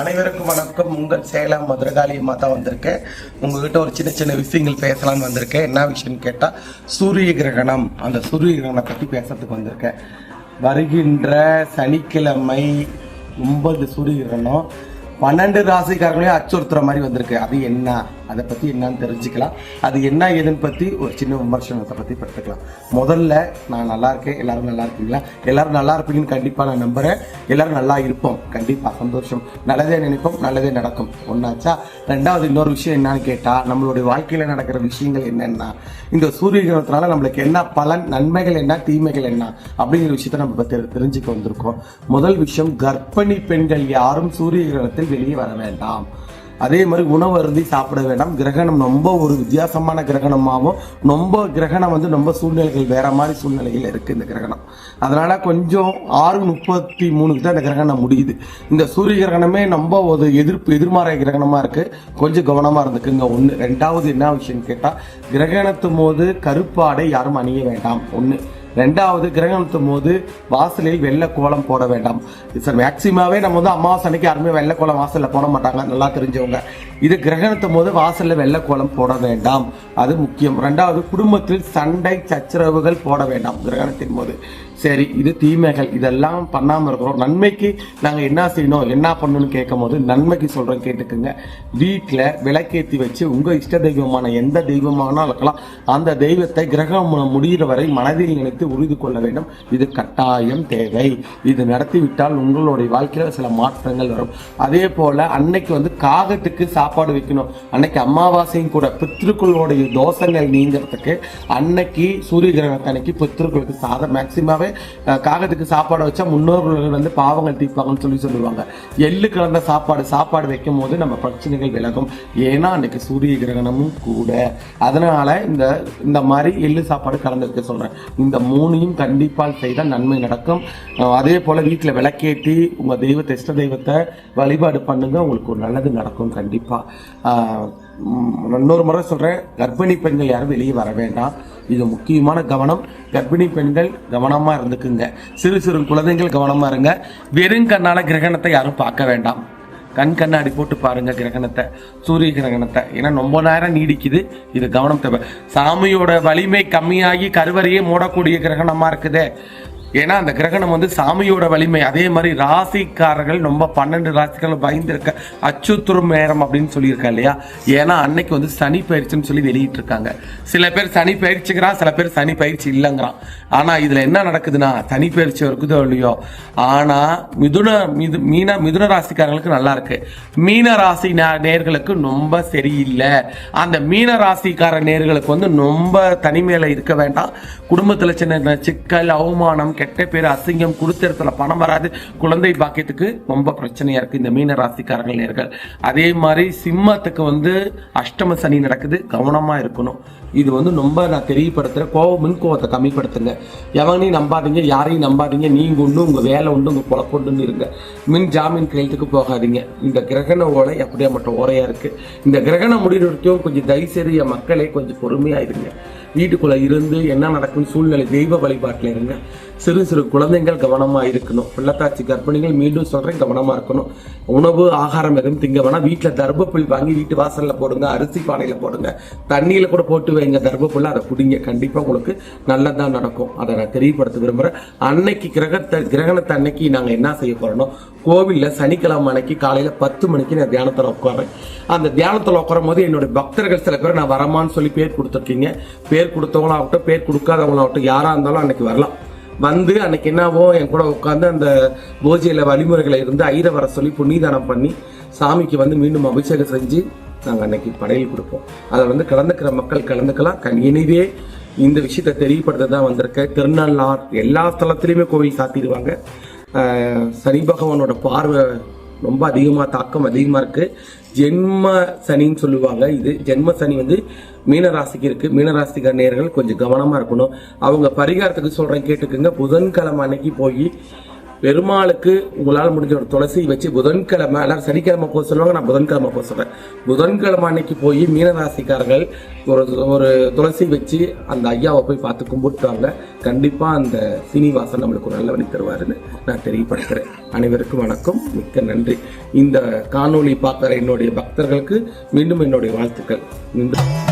அனைவருக்கும் வணக்கம். உங்கள் சேலம் மதுரகாளி அம்மா தான் வந்திருக்கேன் உங்ககிட்ட ஒரு சின்ன சின்ன விஷயங்கள் பேசலாம்னு வந்திருக்கேன். என்ன விஷயம்னு கேட்டால் சூரிய கிரகணம். அந்த சூரிய கிரகணம் பற்றி பேசுறதுக்கு வந்திருக்கேன். வருகின்ற சனிக்கிழமை ஒன்பது சூரிய கிரகணம். பன்னெண்டு ராசிக்காரங்களையும் அச்சுறுத்துற மாதிரி வந்திருக்கு. அது என்ன? அதை பற்றி என்னன்னு தெரிஞ்சுக்கலாம். அது என்ன ஏதுன்னு பற்றி ஒரு சின்ன விமர்சனத்தை பற்றி படுத்துக்கலாம். முதல்ல நான் நல்லா இருக்கேன். எல்லாரும் நல்லா இருக்கீங்களா? எல்லோரும் நல்லா இருப்பீங்கன்னு கண்டிப்பாக நான் நம்புகிறேன் எல்லாரும் நல்லா இருப்போம். கண்டிப்பாக சந்தோஷம். நல்லதே நினைப்போம். நல்லதே நடக்கும். ஒன்றாச்சா ரெண்டாவது இன்னொரு விஷயம் என்னன்னு கேட்டால் நம்மளுடைய வாழ்க்கையில் நடக்கிற விஷயங்கள் என்னென்னா இந்த சூரிய கிரகத்தினால நம்மளுக்கு என்ன பலன் நன்மைகள் என்ன தீமைகள் என்ன அப்படிங்கிற விஷயத்தை நம்ம தெரிஞ்சுக்க வந்திருக்கோம். முதல் விஷயம் கர்ப்பிணி பெண்கள் யாரும் சூரிய கிரகணத்தில் வெளியே வர வேண்டாம். அதே மாதிரி உணவு அருந்தி சாப்பிட வேண்டாம். கிரகணம் ரொம்ப ஒரு வித்தியாசமான கிரகணமாகவும் ரொம்ப கிரகணம் வந்து ரொம்ப சூழ்நிலைகள் வேற மாதிரி சூழ்நிலைகள் இருக்குது இந்த கிரகணம். அதனால் கொஞ்சம் ஆறு முப்பத்தி மூணுக்கு தான் இந்த கிரகணம் முடியுது. இந்த சூரிய கிரகணமே ரொம்ப ஒரு எதிர்ப்பு எதிர்மாற கிரகணமாக இருக்குது கொஞ்சம் கவனமாக இருந்துக்குங்க. ஒன்று ரெண்டாவது என்ன விஷயம் கேட்டால் கிரகணத்தும் போது கருப்பாடை யாரும் அணிய வேண்டாம். ஒன்று ரெண்டாவது கிரகணத்தும் போது வாசலில் வெள்ளை கோலம் போட வேண்டாம். சார் மேக்சிமாவே நம்ம வந்து அமாவாசை அன்னைக்கு யாருமே வெள்ளை கோலம் வாசலில் போட மாட்டாங்க. நல்லா தெரிஞ்சவங்க. இது கிரகணத்தும் போது வாசலில் வெள்ளை கோலம் போட வேண்டாம். அது முக்கியம். ரெண்டாவது குடும்பத்தில் சண்டை சச்சரவுகள் போட வேண்டாம். கிரகணத்தின் போது. சரி இது தீமைகள். இதெல்லாம் பண்ணாமல் இருக்கிறோம். நன்மைக்கு நாங்கள் என்ன செய்யணும் என்ன பண்ணணும்னு கேட்கும் போது நன்மைக்கு சொல்கிறோம் கேட்டுக்குங்க. வீட்டில் விளக்கேற்றி வச்சு உங்கள் இஷ்ட தெய்வமான எந்த தெய்வமானாலும் இருக்கலாம். அந்த தெய்வத்தை கிரகம் முடிகிற வரை மனதில் நினைத்து உறுதி கொள்ள வேண்டும். இது கட்டாயம் தேவை. இது நடத்திவிட்டால் உங்களுடைய வாழ்க்கையில் சில மாற்றங்கள் வரும். அதே போல் அன்னைக்கு வந்து காகத்துக்கு சாப்பாடு வைக்கணும். அன்னைக்கு அமாவாசையும் கூட பித்திருக்களுடைய தோஷங்கள் நீங்கிறதுக்கு அன்னைக்கு சூரிய கிரகணத்தை அன்னைக்கு சாதம். மேக்சிமாவே காகத்துக்கு சாப்பாடு வச்சா முன்னோர்கள் வந்து பாவங்கள் தீர்ப்பாங்கன்னு சொல்லி சொல்லுவாங்க. எள்ளு கலந்த சாப்பாடு சாப்பாடு வைக்கும் போது நம்ம பிரச்சனைகள் விலகும். ஏன்னா அன்னைக்கு சூரிய கிரகணமும் கூட. அதனால இந்த இந்த மாதிரி எள்ளு சாப்பாடு கலந்துருக்க சொல்றேன். இந்த மூணையும் கண்டிப்பாக செய்தால் நன்மை நடக்கும். அதே போல வீட்டில் விளக்கேற்றி உங்க தெய்வத்தை இஷ்ட தெய்வத்தை வழிபாடு பண்ணுங்க. உங்களுக்கு ஒரு நல்லது நடக்கும் கண்டிப்பா. இன்னொரு முறை சொல்கிறேன் கர்ப்பிணி பெண்கள் யாரும் வெளியே வர வேண்டாம். இது முக்கியமான கவனம். கர்ப்பிணி பெண்கள் கவனமாக இருந்துக்குங்க. சிறு சிறு குழந்தைகள் கவனமாக இருங்க. வெறும் கண்ணால் கிரகணத்தை யாரும் பார்க்க வேண்டாம். கண் கண்ணாடி போட்டு பாருங்கள் கிரகணத்தை சூரிய கிரகணத்தை. ஏன்னா ரொம்ப நேரம் நீடிக்குது. இது கவனம் தேவை. சாமியோட வலிமை கம்மியாகி கருவறையே மூடக்கூடிய கிரகணமாக இருக்குதே. ஏன்னா அந்த கிரகணம் வந்து சாமியோட வலிமை. அதே மாதிரி ராசிக்காரர்கள் ரொம்ப பன்னெண்டு ராசிக்காரர்கள் பயந்துருக்க அச்சுத்துறும் நேரம் அப்படின்னு சொல்லியிருக்கா இல்லையா? ஏன்னா அன்னைக்கு வந்து சனி பயிற்சின்னு சொல்லி வெளியிட்டு இருக்காங்க சில பேர் சனி பயிற்சிக்கிறான் சில பேர் சனி பயிற்சி இல்லைங்கிறான். ஆனால் இதில் என்ன நடக்குதுன்னா சனி பயிற்சி இருக்குதோ இல்லையோ? ஆனால் மிதுன மிது மீன மிதுன ராசிக்காரங்களுக்கு நல்லா இருக்கு. மீன ராசி நே- நேர்களுக்கு ரொம்ப சரியில்லை. அந்த மீன ராசிக்கார நேர்களுக்கு வந்து ரொம்ப தனிமையில் இருக்க வேண்டாம். குடும்பத்தில் சின்ன சின்ன சிக்கல் அவமானம் கெட்ட பேர் அசிங்கம் கொடுத்தஇடத்துல பணம் வராது. குழந்தை பாக்கியத்துக்கு ரொம்ப பிரச்சனையா இருக்கு. இந்த மீன ராசிக்காரர்கள் நேர்கள். அதே மாதிரி சிம்மத்துக்கு வந்து அஷ்டம சனி நடக்குது. கவனமா இருக்கணும். இது வந்து ரொம்ப நான் தெரியப்படுத்துற கோவம் மின் கோவத்தை கம்மிப்படுத்துங்க. எவனையும் நம்பாதீங்க. யாரையும் நம்பாதீங்க. நீங்க உண்டு உங்க வேலை உண்டு உங்க பொழப்பு உண்டுன்னு இருங்க. மின் ஜாமீன் கையெழுத்துக்கு போகாதீங்க. இந்த கிரகண ஓலை அப்படியே மட்டும் ஓரையா இருக்கு. இந்த கிரகணம் முடிவு வரைக்கும் கொஞ்சம் தயவுசெய்து என் மக்களே கொஞ்சம் பொறுமையா இருங்க. வீட்டுக்குள்ள இருந்து என்ன நடக்கும் சூழ்நிலை தெய்வ வழிபாட்டில் இருங்க. சிறு சிறு குழந்தைகள் கவனமாக இருக்கணும். பிள்ளைத்தாச்சி கர்ப்பிணிகள் மீண்டும் சொல்கிறேன் கவனமாக இருக்கணும். உணவு ஆகாரம் எதுவும் திங்க வேணாம். வீட்டில் தர்பப்புல் வாங்கி வீட்டு வாசலில் போடுங்க அரிசி பானையில் போடுங்க. தண்ணியில் கூட போட்டு வைங்க தர்பப்புல்ல அதை குடிங்க. கண்டிப்பாக உங்களுக்கு நல்லதான் நடக்கும். அதை நான் தெரியப்படுத்த விரும்புகிறேன் அன்னைக்கு கிரகத்தை கிரகணத்தை அன்னைக்கு நாங்கள் என்ன செய்ய போகிறோம் கோவிலில் சனிக்கிழமை அன்னைக்கு காலையில் பத்து மணிக்கு நான் தியானத்தில் உட்காறேன் அந்த தியானத்தில் உட்காரும் போது என்னுடைய பக்தர்கள் சில பேர் நான் வரமான்னு சொல்லி பேர் கொடுத்துருக்கீங்க. பேர் கொடுத்தவங்களாகட்டும் பேர் கொடுக்காதவங்களாகட்டும் யாராக இருந்தாலும் அன்னைக்கு வரலாம். வந்து அன்னைக்கு என்னவோ என் கூட உட்காந்து அந்த பூஜையில வழிமுறைகளை இருந்து ஐர வர சொல்லி புண்ணியதானம் பண்ணி சாமிக்கு வந்து மீண்டும் அபிஷேகம் செஞ்சு நாங்கள் அன்னைக்கு படையல் கொடுப்போம். அதை வந்து கலந்துக்கிற மக்கள் கலந்துக்கலாம். கண் இனிவே இந்த விஷயத்தை தெரியப்படுத்த தான் வந்திருக்கேன் திருநள்ளார் எல்லா ஸ்தலத்துலேயுமே கோவில் சாத்திடுவாங்க. சனி பகவானோட பார்வை ரொம்ப அதிகமாக தாக்கம் அதிகமாக இருக்குது ஜென்ம சனின்னு சொல்லுவாங்க. இது ஜென்ம சனி வந்து மீனராசிக்கு இருக்குது மீனராசிக்கார நேர்கள் கொஞ்சம் கவனமாக இருக்கணும். அவங்க பரிகாரத்துக்கு சொல்கிறேன் கேட்டுக்கோங்க. புதன்கிழமை அன்னைக்கு போய் பெருமாளுக்கு உங்களால் முடிஞ்ச ஒரு துளசி வச்சு புதன்கிழமை எல்லாரும் சனிக்கிழமை போக சொல்லுவாங்க நான் புதன்கிழமை போக சொல்கிறேன் புதன்கிழமை அன்னைக்கு போய் மீனராசிக்காரர்கள் ஒரு ஒரு துளசி வச்சு அந்த ஐயாவை போய் பார்த்து கும்பிட்டாங்க கண்டிப்பாக அந்த சீனிவாசன் நம்மளுக்கு ஒரு நல்ல வழி தருவாருன்னு நான் தெரியப்படுத்துகிறேன் அனைவருக்கும் வணக்கம். மிக்க நன்றி. இந்த காணொளி பார்க்குற என்னுடைய பக்தர்களுக்கு மீண்டும் என்னுடைய வாழ்த்துக்கள். நன்றி.